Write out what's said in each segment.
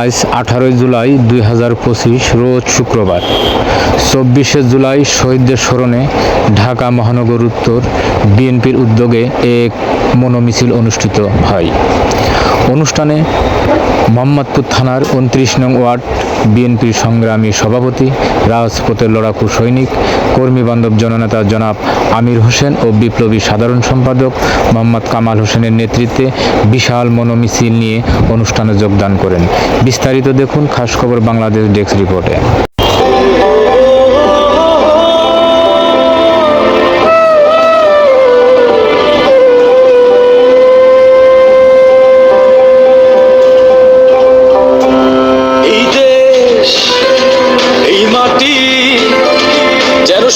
আজ আঠারোই জুলাই দুই হাজার পঁচিশ, রোজ শুক্রবার। চব্বিশে জুলাই শহীদদের স্মরণে ঢাকা মহানগর উত্তর বিএনপির উদ্যোগে এক মনোমিছিল অনুষ্ঠিত হয়। অনুষ্ঠানে মোহাম্মদপুর থানার উনত্রিশ নং ওয়ার্ড বিএনপি সংগ্রামী সভাপতি, রাজপথের লড়াকু সৈনিক, কর্মী বান্ধব জননেতা জনাব আমির হোসেন ও বিপ্লবী সাধারণ সম্পাদক মোহাম্মদ কামাল হোসেনের নেতৃত্বে বিশাল মনোমিছিল নিয়ে অনুষ্ঠানে যোগদান করেন। বিস্তারিত দেখুন খাস খবর বাংলাদেশ ডেস্ক রিপোর্টে।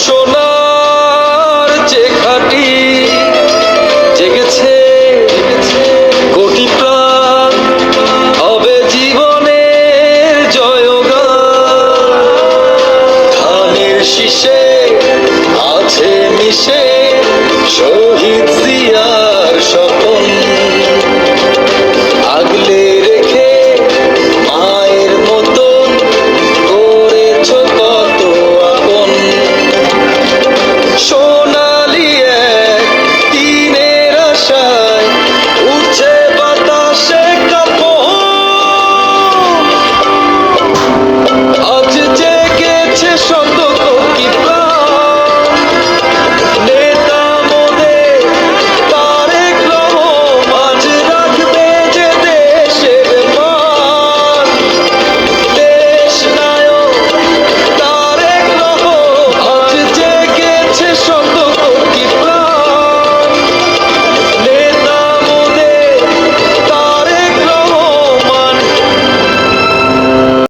সোনার যে খাটি জেগেছে কোটি প্রাণ। হবে জীবনের জয়গান। ধানের শীষে আছে মিশে শহীদ